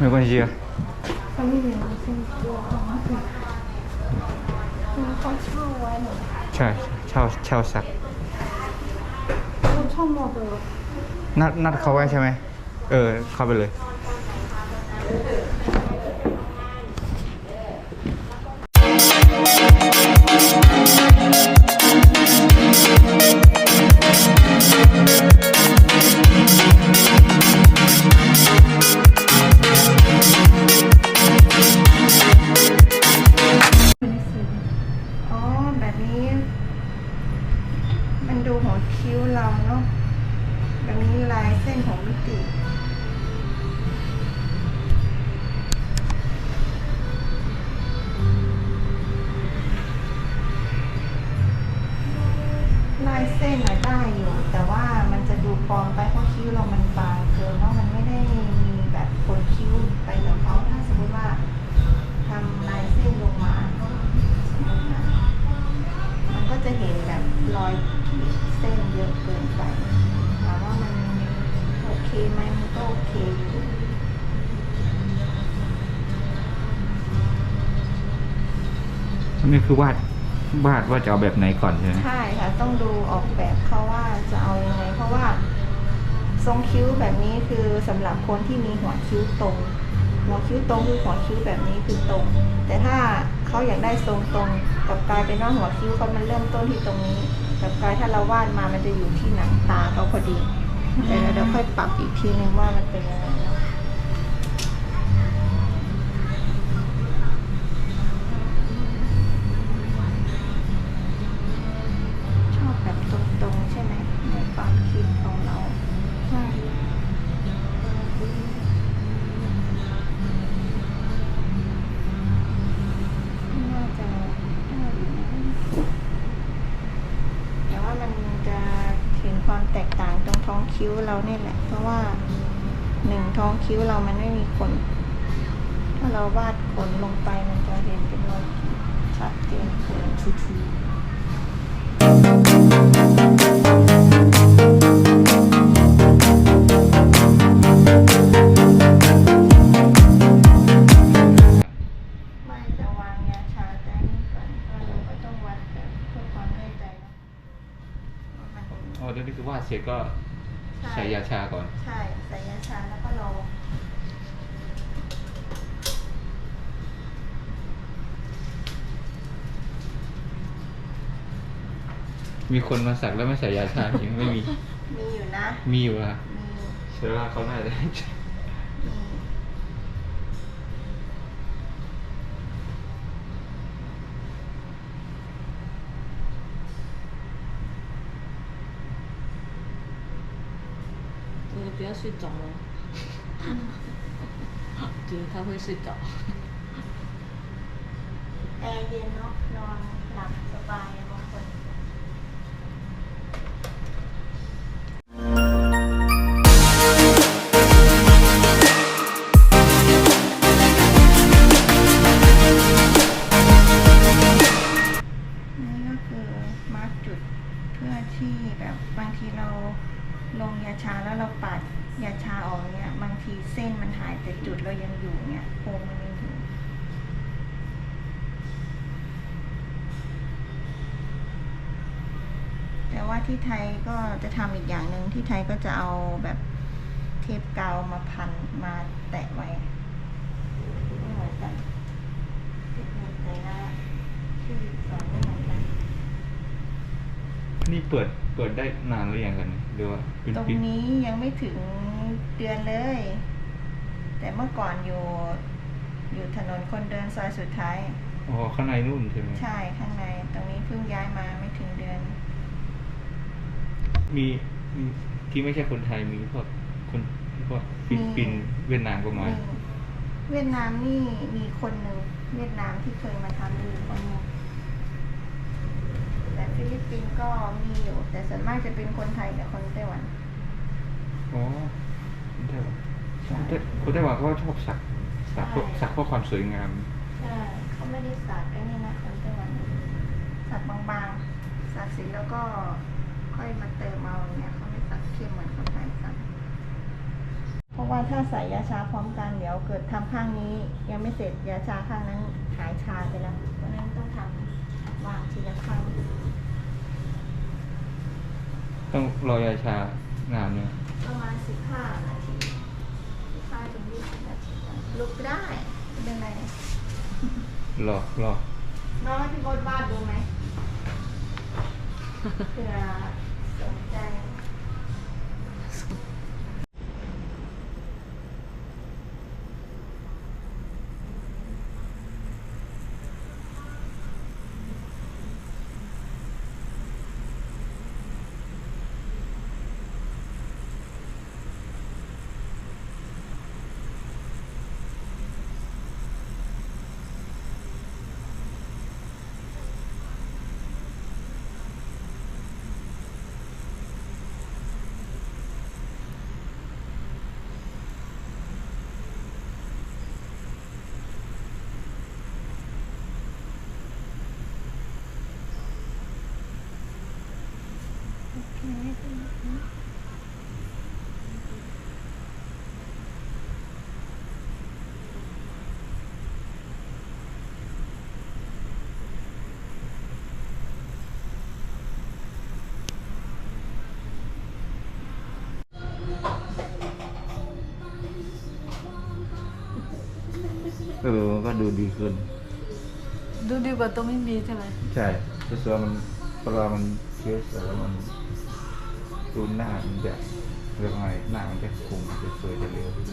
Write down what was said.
没关系啊。 เขาไม่มีเส้นตัวของมันคือเขาเช่าไว้เหรอ ใช่เช่าเช่าสัก เขาเช่าหมดเลย นัดนัดเขาไว้ใช่ไหม เออ เข้าไปเลย นี้ มันดูหัวคิ้วเราเนาะแบบนี้ลายเส้นของมิติลายเส้นอะได้อยู่แต่ รอยขีดเส้นเยอะเกินไปถามว่ามันโอเคไหมมันก็โอเคอยู่นี่คือวาดวาดว่าจะเอาแบบไหนก่อนใช่ไหมใช่ค่ะ ต้องดูออกแบบเขาว่าจะเอายังไง เพราะว่า ทรงคิ้วแบบนี้คือสำหรับคนที่มีหัวคิ้วตรง หัวคิ้วตรงคือหัวคิ้วแบบนี้คือตรง แต่ถ้าเขาอยากได้ทรงตรงกลับกลายเป็นว่าหัวคิ้วเขามันเริ่มต้นที่ตรงนี้ กับกายถ้าเราวาดมามันจะอยู่ที่หนังตาเขาพอดีแต่เดี๋ยวค่อยปรับอีกทีนึงว่ามันเป็นยังไง เราเนี่ยแหละ เพราะว่าหนึ่งท้องคิ้วเรามันไม่มีขน ถ้าเราวาดขนลงไปมันจะเห็นเป็นรอยขีดชัดเจนขึ้นทีไม่จะวางยาชาแต่นี่ก่อนเพราะเราก็ต้องวัดแบบเพื่อความแน่ใจเนอะว่ามันอ๋อเดี๋ยวนี้คือวาดเสร็จก็ใช่ใส่ยาชาก่อน ใช่ใส่ยาชาแล้วก็รอมีคนมาสักแล้วไม่ใส่ยาชาจริงไม่มี มีอยู่นะ มีอยู่อะมี เชื่อว่าเขาน่าจะ มี你不要睡着了，觉得他会睡着。 แอร์เย็นเนาะนอนหลับสบายบางคน นี่ก็คือมาร์กจุดเพื่อที่แบบบางทีเรา ลงยาชาแล้วเราปัดยาชาออกเนี่ยบางทีเส้นมันหายแต่จุดเรายังอยู่เนี่ยโครงมันยังอยู่แต่ว่าที่ไทยก็จะทำอีกอย่างหนึ่งที่ไทยก็จะเอาแบบเทปกาวมาพันมาแตะไว้ไม่เหมือนกันเทคนิคเลยนะที่สอน นกันนี่เปิดเปิดได้นานหรือยังกันหรือว่าเป็นตรงปีนี้ยังไม่ถึงเดือนเลย แต่เมื่อก่อนอยู่ อยู่ถนนคนเดินซอยสุดท้าย อ๋อข้างในนู่นใช่ไหมใช่ข้างใน ตรงนี้เพิ่งย้ายมาไม่ถึงเดือน มีมีที่ไม่ใช่คนไทยมีพวกคนพวกฟิลิปปินส์เวียดนามก็มามีเวียดนามนี่มีคนหนึ่งเวียดนามที่เคยมาทำมีคนหนึงแต่ ฟิลิปปินส์ก็มีอยู่ แต่ส่วนมากจะเป็นคนไทยกับคนไต้หวันอ๋อคนไต้หวันคนไต้คนไต้หวันเขาก็ชอบสักสักพวกใช่สักเพื่อความสวยงามใช่เขาไม่ได้สักไอ้นี่นะคนไต้หวันสักบางๆสักเสร็จแล้วก็ค่อยมาเติมเอาอย่างเงี้ยเขาไม่สักเข้มเหมือนคนไทยสักเพราะว่าว่าถ้าใส่ยาชาพร้อมกันเดี๋ยวเกิดทำข้างนี้ ยังไม่เสร็จยาชาข้างนั้นหายชาไปแล้วเพราะฉะนั้นต้องทำวางทีละข้าง ต้องรอยาชานานเนี่ยประมาณสิบห้านาทีห้าถึงยี่สิบนาทีนะลุกได้ไม่เป็นไรรอรอน้องให้พี่โบดวาดดูไหมเผื่อสนใจ เออมันก็ดูดีขึ้น ดูดีกว่าตัวไม่มีใช่ไหมใช่รู้สึกว่ามันเวลามันเคี้ยวเสร็จแล้วมันดูหน้ามันจะเรียกว่าไงหน้ามันจะคงจะสวยจะเร็วขึ้น